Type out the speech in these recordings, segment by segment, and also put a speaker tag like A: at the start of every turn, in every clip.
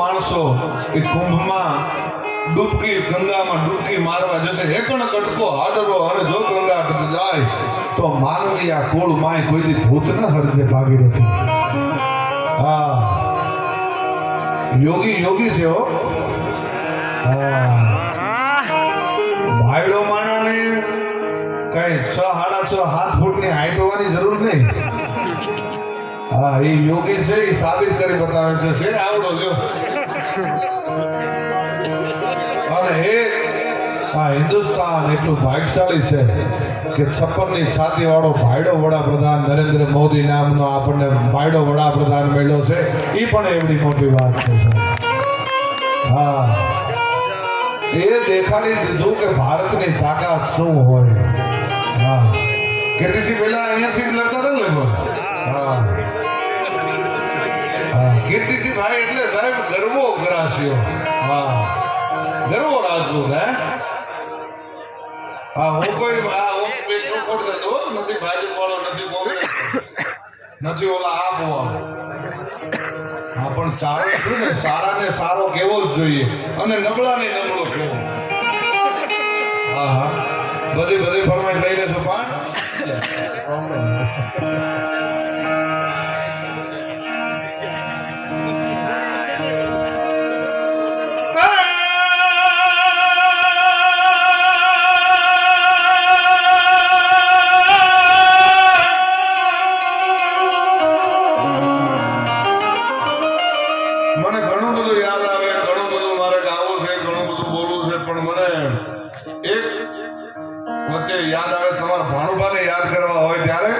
A: માણસો એ કુંભમાં ડૂબકી, ગંગામાં ડૂબકી મારવા જશે. એકણ કટકો હાડરો અને જો ગંગા જાય, તો માનવી આ કુળ માય કોઈથી ભૂત ન હરજે ભાગીરથી હા. યોગી યોગી છે હો. ભાઈડો માણાને કઈ છ, સાડા છ, હાથ ફૂટની હાઈટ હોવાની જરૂર નહીં. હા, એ યોગી છે, એ સાબિત કરી બતાવે છે, આવડો જો. અને હે આ હિન્દુસ્તાન એટલું ભાગ્યશાળી છે કે છપ્પનની છાતી ભાઈડો વડાપ્રધાન નરેન્દ્ર મોદી નામનો આપણને ભાઈડો વડાપ્રધાન મળ્યો છે. એ પણ એવડી મોટી વાત છે હા. એ દેખાડી દીધું કે ભારતની તાકાત શું હોય. હા. કેટલી પહેલા અહીંયાથી જ લડતા હતા લગભગ? હા. હા ભાઈ, એટલે સાહેબ ગરવો કરાશ્યો હા ગરવો રાજદૂત, હે? હા, હું કોઈ, હા, હું પેટનો ખોટ કરતો નથી ભાજપ વાળો નથી કોંગ્રેસ. નથી ઓલા આપ વાળો હા, પણ ચાલે છે? ને સારાને સારો કેવો જ જોઈએ. અને નબળાને નબળો કેવો? હા હા. બધી બધી ફરમાઈ લઈ લેશો પણ કરવા હોય ત્યારે?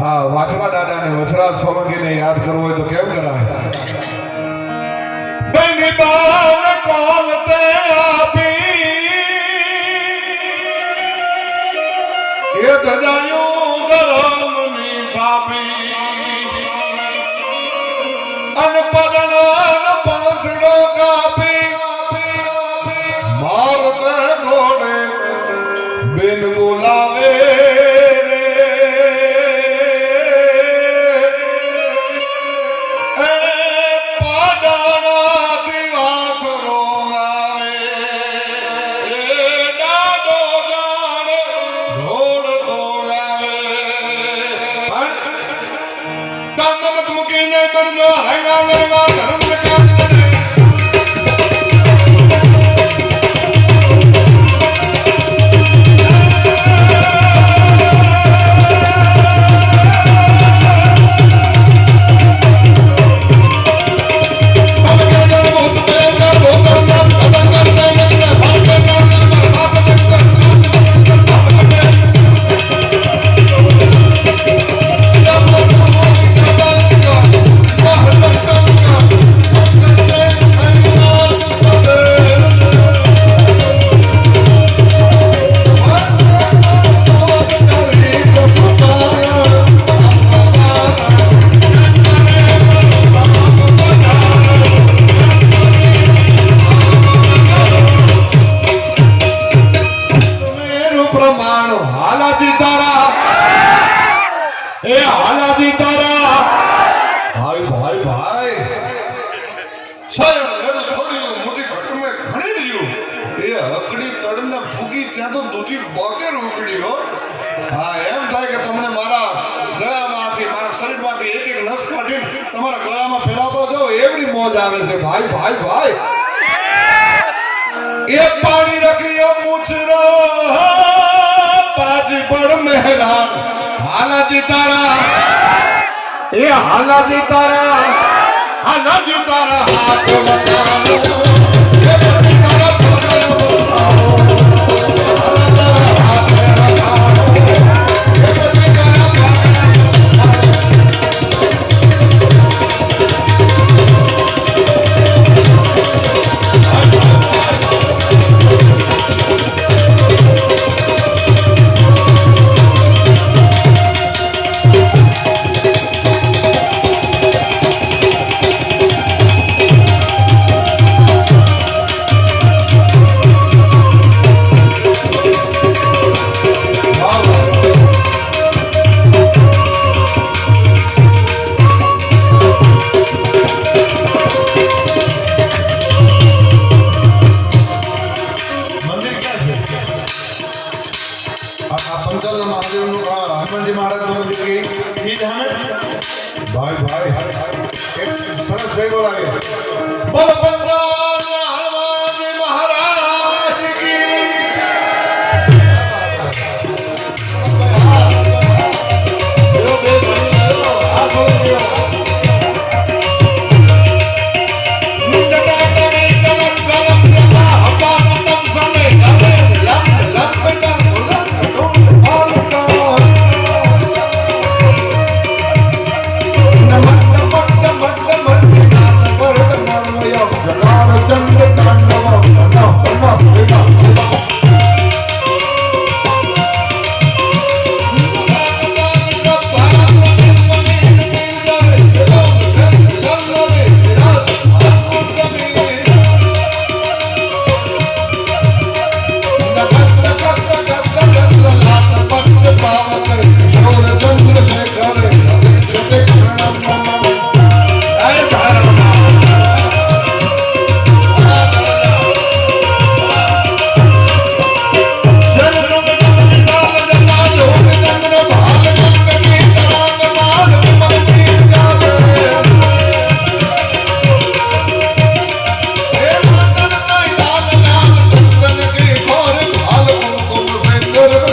A: હા, વાછવા દાદાને વછરાજ સોલંકીને યાદ કરવું હોય તો કેમ કરાય? બની બાર કોલ તે આપી. એ ધજાયું ગરમની થાપી. અનપદનાન પાંથડો કાપી. મારતે ઘોડે બિન બોલાવે હૈયા નરવા ત્યાં તો દૂધી બોટેર ઉકળી હો. હા, એમ થાય કે તમને મારા ગળામાંથી, મારા શરીરમાંથી એક એક નસ કાઢીને તમારા ગળામાં ફેરાવતો જાઓ એવડી મોજ આવે છે. ભાઈ ભાઈ ભાઈ. એ પાણી રખિયો મુછરો બાજ પર મહેરાન. હાલાજી તારા. એ હાલાજી તારા. હાલાજી તારા હાથ બતાવો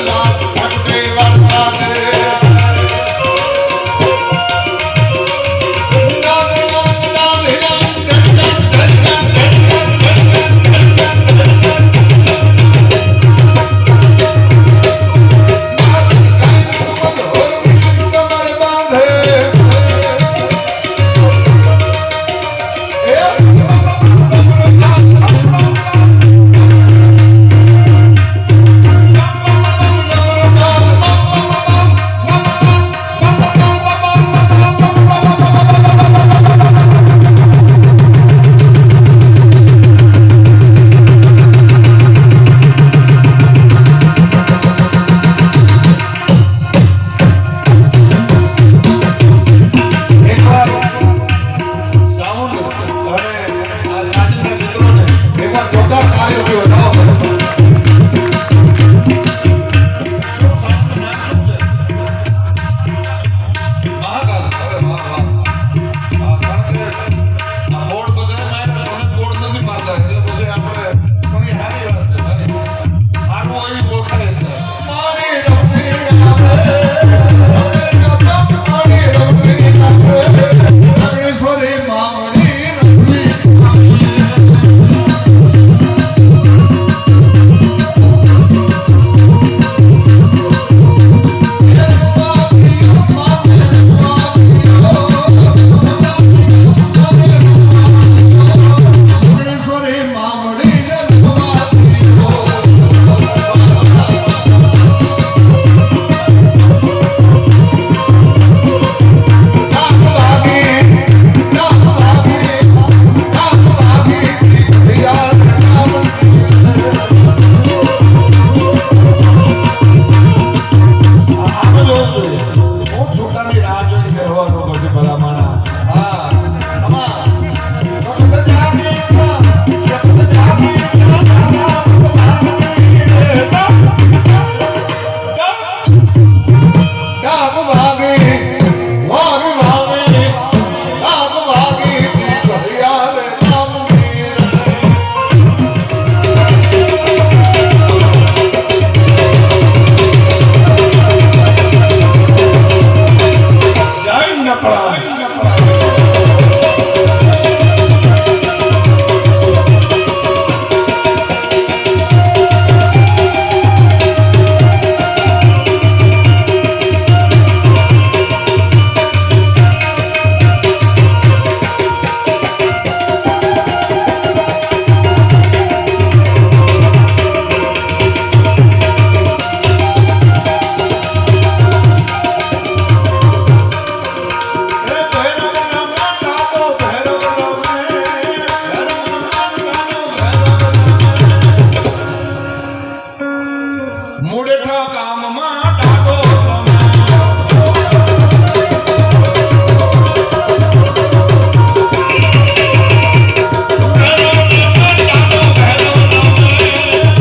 A: Thank you.